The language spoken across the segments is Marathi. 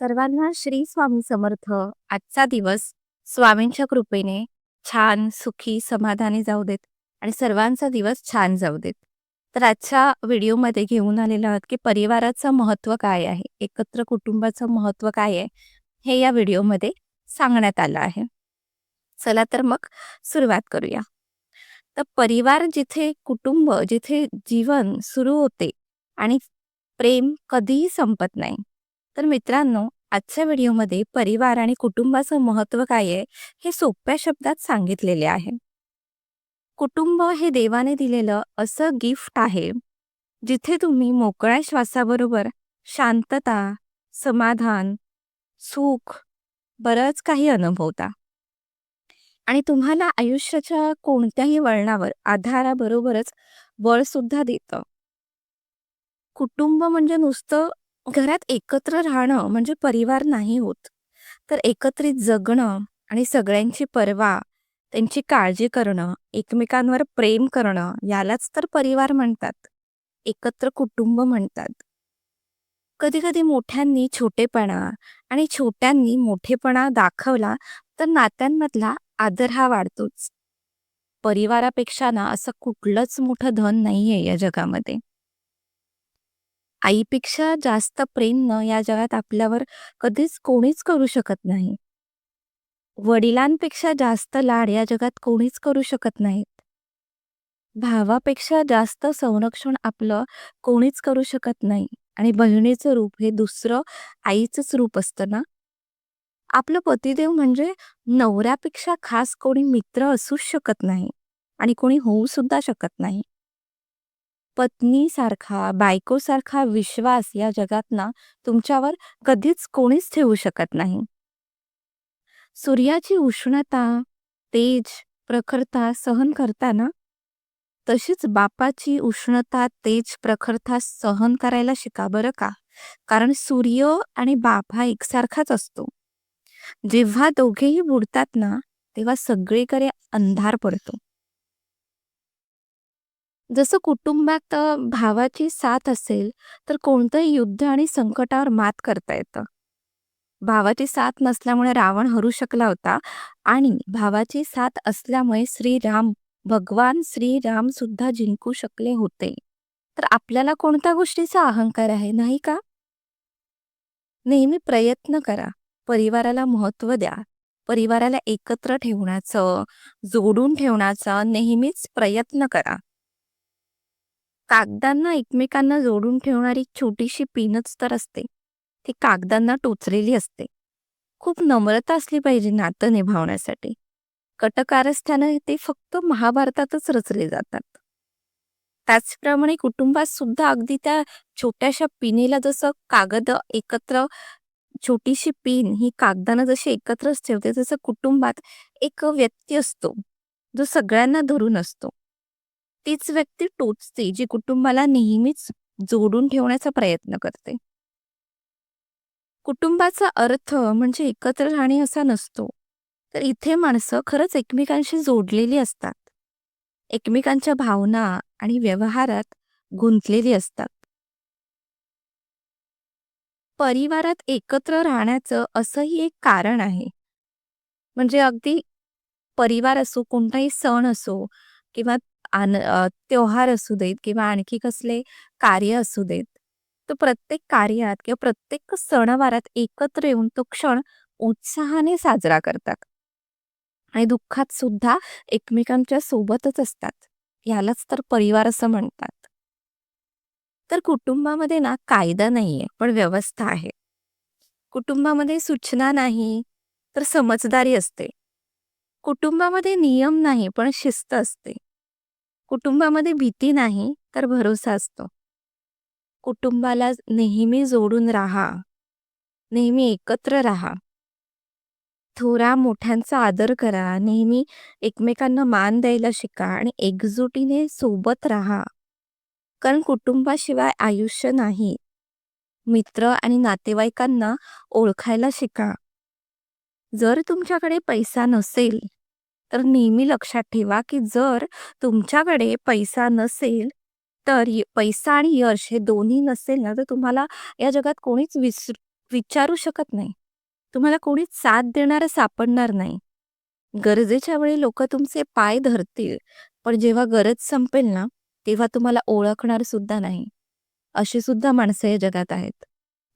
सर्वांना श्री स्वामी समर्थ. आजचा दिवस स्वामींच्या कृपेने छान सुखी समाधानी जाऊ देत आणि सर्वांचा दिवस छान जाऊ देत. तर आजच्या व्हिडिओमध्ये घेऊन आलेलो आहोत की परिवाराचं महत्त्व काय आहे? एकत्र कुटुंबाचं महत्त्व काय आहे? हे या व्हिडिओमध्ये सांगण्यात आलं आहे. चला तर मग सुरुवात करूया. तर परिवार जिथे कुटुंब जिथे जीवन सुरू होते आणि प्रेम कधीही संपत नाही. तर मित्रांनो आजच्या व्हिडिओमध्ये परिवार आणि कुटुंबाचं महत्त्व काय आहे हे सोप्या शब्दात सांगितलेले आहे. कुटुंब हे देवाने दिलेलं असं गिफ्ट आहे जिथे तुम्ही मोकळ्या श्वासाबरोबर शांतता समाधान सुख बरंच काही अनुभवता. आणि तुम्हाला आयुष्याच्या कोणत्याही वळणावर आधाराबरोबरच बळ सुद्धा देतं. कुटुंब म्हणजे नुसतं घरात एकत्र राहणं म्हणजे परिवार नाही होत. तर एकत्रित जगणं आणि सगळ्यांची पर्वा त्यांची काळजी करणं एकमेकांवर प्रेम करणं यालाच तर परिवार म्हणतात. एकत्र कुटुंब म्हणतात. कधी कधी मोठ्यांनी छोटेपणा आणि छोट्यांनी मोठेपणा दाखवला तर नात्यांमधला आदर हा वाढतोच. परिवारापेक्षा ना असं कुठलंच मोठं धन नाहीये या जगामध्ये. आईपेक्षा जास्त प्रेम न या जगात आपल्यावर कधीच कोणीच करू शकत नाही. वडिलांपेक्षा जास्त लाड या जगात कोणीच करू शकत नाहीत. भावापेक्षा जास्त संरक्षण आपलं कोणीच करू शकत नाही आणि बहिणीचं रूप हे दुसरं आईचंच रूप असतं ना? आपलं पतिदेव म्हणजे नवऱ्यापेक्षा खास कोणी मित्र असूच शकत नाही आणि कोणी होऊ सुद्धा शकत नाही. पत्नीसारखा बायकोसारखा विश्वास या जगात ना तुमच्यावर कधीच कोणीच ठेवू शकत नाही. सूर्याची उष्णता तेज प्रखरता सहन करताना तशीच बापाची उष्णता तेज प्रखरता सहन करायला शिका बरं का? कारण सूर्य आणि बाप हा एकसारखाच असतो. जेव्हा दोघेही बुडतात ना तेव्हा सगळीकडे अंधार पडतो. जसं कुटुंबात अ, भावाची साथ असेल तर कोणतंही युद्ध आणि संकटावर मात करता येतं. भावाची साथ नसल्यामुळे रावण हरू शकला होता आणि भावाची साथ असल्यामुळे श्रीराम भगवान श्रीराम सुद्धा जिंकू शकले होते. तर आपल्याला कोणत्या गोष्टीचा अहंकार आहे नाही का? नेहमी प्रयत्न करा. परिवाराला महत्त्व द्या. परिवाराला एकत्र ठेवण्याचं जोडून ठेवण्याचा नेहमीच प्रयत्न करा. कागदांना एकमेकांना जोडून ठेवणारी छोटीशी पिनच तर असते. ती कागदांना टोचलेली असते. खूप नम्रता असली पाहिजे नातं निभावण्यासाठी. कटकारस्थानं ते फक्त महाभारतातच रचले जातात. त्याचप्रमाणे कुटुंबात सुद्धा अगदी त्या छोट्याशा पिनेला जसं कागद एकत्र छोटीशी पिन ही कागदानं जशी एकत्रच ठेवते तसं कुटुंबात एक व्यक्ती असतो जो सगळ्यांना धरून असतो. तीच व्यक्ती टोचते जी कुटुंबाला नेहमीच जोडून ठेवण्याचा प्रयत्न करते. कुटुंबाचा अर्थ म्हणजे एकत्र राहणे असा नसतो. तर इथे माणसं खरंच एकमेकांशी जोडलेली असतात. एकमेकांच्या भावना आणि व्यवहारात गुंतलेली असतात. परिवारात एकत्र राहण्याचं असंही एक कारण आहे. म्हणजे अगदी परिवार असो कोणताही सण असो किंवा आन त्योहार असू देत किंवा आणखी कसले कार्य असू देत तर प्रत्येक कार्यात किंवा प्रत्येक सणवारात एकत्र येऊन तो क्षण उत्साहाने साजरा करतात. आणि दुःखात सुद्धा एकमेकांच्या सोबतच असतात. यालाच तर परिवार असं म्हणतात. तर कुटुंबामध्ये ना कायदा नाहीये पण व्यवस्था आहे. कुटुंबामध्ये सूचना नाही तर समजदारी असते. कुटुंबामध्ये नियम नाही पण शिस्त असते. कुटुंबामध्ये भीती नाही तर भरोसा असतो. कुटुंबाला नेहमी जोडून राहा. नेहमी एकत्र राहा. थोरा मोठ्यांचा आदर करा. नेहमी एकमेकांना मान द्यायला शिका आणि एकजुटीने सोबत राहा. कारण कुटुंबाशिवाय आयुष्य नाही. मित्र आणि नातेवाईकांना ओळखायला शिका. जर तुमच्याकडे पैसा नसेल तर नेहमी लक्षात ठेवा की जर तुमच्याकडे पैसा नसेल तर पैसा आणि यश हे दोन्ही नसेल ना तर तुम्हाला या जगात कोणीच विसरू विचारू शकत नाही. तुम्हाला कोणीच साथ देणारं सापडणार नाही. गरजेच्या वेळी लोक तुमचे पाय धरतील, पण जेव्हा गरज संपेल ना, तेव्हा तुम्हाला ओळखणार सुद्धा नाही. अशी सुद्धा माणसं या जगात आहेत.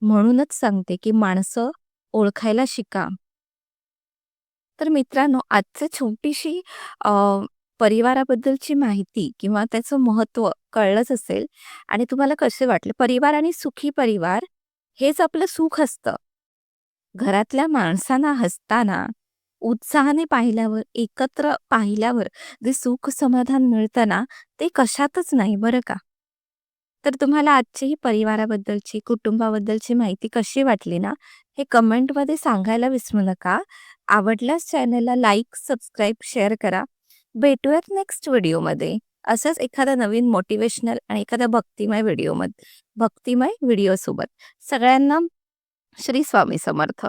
म्हणूनच सांगते, की माणसं ओळखायला शिका. तर मित्रांनो, आजची छोटीशी अ, परिवाराबद्दलची माहिती किंवा त्याचं महत्त्व कळलंच असेल आणि तुम्हाला कसे वाटले? परिवार आणि सुखी परिवार हेच आपलं सुख असतं. घरातल्या माणसांना हसताना, उत्साहाने पाहिल्यावर, एकत्र पाहिल्यावर जे सुख समाधान मिळतं ना, ते कशातच नाही बरं का. तर तुम्हाला आजची ही परिवाराबद्दलची, कुटुंबाबद्दलची माहिती कशी वाटली ना, हे कमेंटमध्ये सांगायला विसरू नका. आवडल्यास चॅनलला लाईक, सबस्क्राईब, शेअर करा. भेटूयात नेक्स्ट व्हिडिओमध्ये. असंच एखादा नवीन मोटिवेशनल आणि एखादा भक्तिमय व्हिडिओमध्ये भक्तिमय व्हिडिओसोबत. सगळ्यांना श्री स्वामी समर्थ.